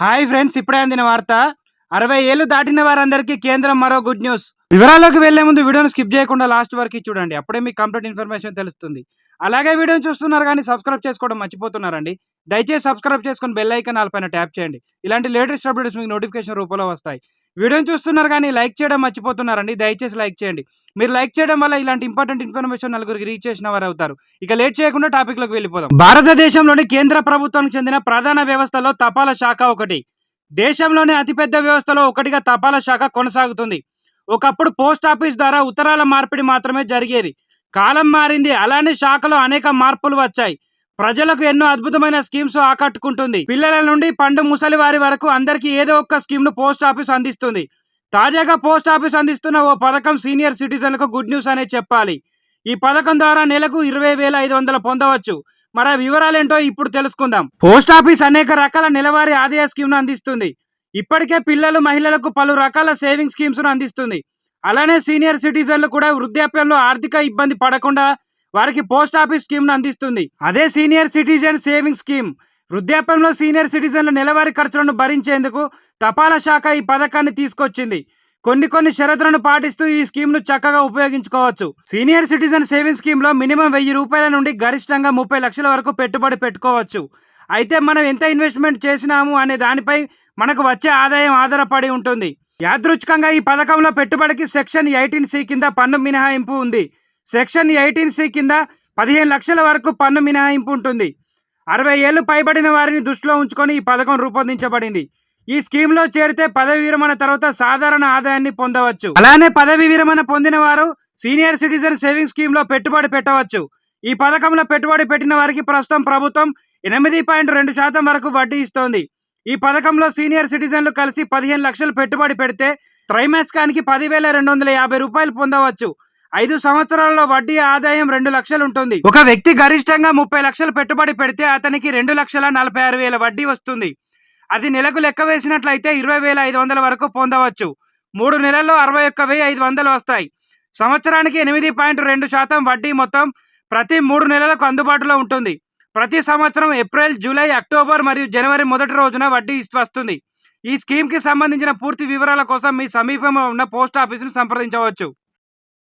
Hi friends ఇప్పుడే అందిన వార్త. అరవై ఏళ్ళు దాటిన వారందరికీ కేంద్రం మరో గుడ్ న్యూస్. వివరాల్లోకి వెళ్ళే ముందు వీడియోను స్కిప్ చేయకుండా లాస్ట్ వరకు చూడండి. అప్పుడే మీకు కంప్లీట్ ఇన్ఫర్మేషన్ తెలుస్తుంది. అలాగే వీడియోని చూస్తున్నారు కానీ సబ్స్క్రైబ్ చేసుకోవడం మర్చిపోతున్నారండి. దయచేసి సబ్స్క్రైబ్ చేసుకొని బెల్ ఐకాన్ పైన ట్యాప్ చేయండి. ఇలాంటి లేటెస్ట్ అప్డేట్స్ మీకు నోటిఫికేషన్ రూపంలో వస్తాయి. వీడియోని చూస్తున్నారు కానీ లైక్ చేయడం మర్చిపోతున్నారండి. దయచేసి లైక్ చేయండి. మీరు లైక్ చేయడం వల్ల ఇలాంటి ఇంపార్టెంట్ ఇన్ఫర్మేషన్ నలుగురికి రీచ్ చేసిన వారు అవుతారు. ఇక లేట్ చేయకుండా టాపిక్లోకి వెళ్ళిపోదాం. భారతదేశంలోని కేంద్ర ప్రభుత్వానికి చెందిన ప్రధాన వ్యవస్థలో తపాలా శాఖ ఒకటి. దేశంలోని అతిపెద్ద వ్యవస్థలో ఒకటిగా తపాలా శాఖ కొనసాగుతుంది. ఒకప్పుడు పోస్ట్ ఆఫీస్ ద్వారా ఉత్తరాల మార్పిడి మాత్రమే జరిగేది. కాలం మారింది. అలానే శాఖలో అనేక మార్పులు వచ్చాయి. ప్రజలకు ఎన్నో అద్భుతమైన స్కీమ్స్ ఆకట్టుకుంటుంది. పిల్లల నుండి పండు ముసలి వారి వరకు అందరికీ ఏదో ఒక్క స్కీమ్ను పోస్ట్ ఆఫీస్ అందిస్తుంది. తాజాగా పోస్ట్ ఆఫీస్ అందిస్తున్న ఓ పథకం సీనియర్ సిటిజన్లకు గుడ్ న్యూస్ అనే చెప్పాలి. ఈ పథకం ద్వారా నెలకు ఇరవై వేల ఐదు వందలు పొందవచ్చు. మరి ఆ వివరాలేంటో ఇప్పుడు తెలుసుకుందాం. పోస్ట్ ఆఫీస్ అనేక రకాల నెలవారీ ఆదాయ స్కీమ్ను అందిస్తుంది. ఇప్పటికే పిల్లలు మహిళలకు పలు రకాల సేవింగ్ స్కీమ్స్ను అందిస్తుంది. అలానే సీనియర్ సిటిజన్లు కూడా వృద్ధాప్యంలో ఆర్థిక ఇబ్బంది పడకుండా వారికి పోస్ట్ ఆఫీస్ స్కీమ్ను అందిస్తుంది. అదే సీనియర్ సిటిజన్ సేవింగ్ స్కీమ్. వృద్ధాప్యంలో సీనియర్ సిటిజన్ల నెలవారీ ఖర్చులను భరించేందుకు తపాలా శాఖ ఈ పథకాన్ని తీసుకొచ్చింది. కొన్ని కొన్ని షరతులను పాటిస్తూ ఈ స్కీమ్ను చక్కగా ఉపయోగించుకోవచ్చు. సీనియర్ సిటిజన్ సేవింగ్ స్కీమ్లో మినిమం వెయ్యి రూపాయల నుండి గరిష్టంగా ముప్పై లక్షల వరకు పెట్టుబడి పెట్టుకోవచ్చు. అయితే మనం ఎంత ఇన్వెస్ట్మెంట్ చేసినాము అనే దానిపై మనకు వచ్చే ఆదాయం ఆధారపడి ఉంటుంది. యాదృచ్ఛికంగా ఈ పథకంలో పెట్టుబడికి సెక్షన్ ఎయిటీన్ సి కింద పన్ను మినహాయింపు ఉంది. సెక్షన్ ఎయిటీన్ సి కింద పదిహేను లక్షల వరకు పన్ను మినహాయింపు ఉంటుంది. అరవై ఏళ్ళు పైబడిన వారిని దృష్టిలో ఉంచుకొని ఈ పథకం రూపొందించబడింది. ఈ స్కీమ్లో చేరితే పదవి విరమణ తర్వాత సాధారణ ఆదాయాన్ని పొందవచ్చు. అలానే పదవి విరమణ పొందిన వారు సీనియర్ సిటిజన్ సేవింగ్ స్కీమ్లో పెట్టుబడి పెట్టవచ్చు. ఈ పథకంలో పెట్టుబడి పెట్టిన వారికి ప్రస్తుతం ప్రభుత్వం ఎనిమిది పాయింట్ రెండు శాతం వరకు వడ్డీ ఇస్తోంది. ఈ పథకంలో సీనియర్ సిటిజన్లు కలిసి పదిహేను లక్షలు పెట్టుబడి పెడితే త్రైమాసికానికి పదివేల రెండు వందల యాభై రూపాయలు పొందవచ్చు. ఐదు సంవత్సరాలలో వడ్డీ ఆదాయం రెండు లక్షలు ఉంటుంది. ఒక వ్యక్తి గరిష్టంగా ముప్పై లక్షలు పెట్టుబడి పెడితే అతనికి రెండు లక్షల నలభై ఆరు వేల వడ్డీ వస్తుంది. అది నెలకు లెక్క వేసినట్లయితే ఇరవై వేల ఐదు వందల వరకు పొందవచ్చు. మూడు నెలల్లో అరవై ఒక్క వెయ్యి ఐదు వందలు వస్తాయి. సంవత్సరానికి ఎనిమిది పాయింట్ రెండు శాతం వడ్డీ మొత్తం ప్రతి మూడు నెలలకు అందుబాటులో ఉంటుంది. ప్రతి సంవత్సరం ఏప్రిల్ జూలై అక్టోబర్ మరియు జనవరి మొదటి రోజున వడ్డీ వస్తుంది. ఈ స్కీమ్కి సంబంధించిన పూర్తి వివరాల కోసం మీ సమీపంలో ఉన్న పోస్ట్ ఆఫీసును సంప్రదించవచ్చు.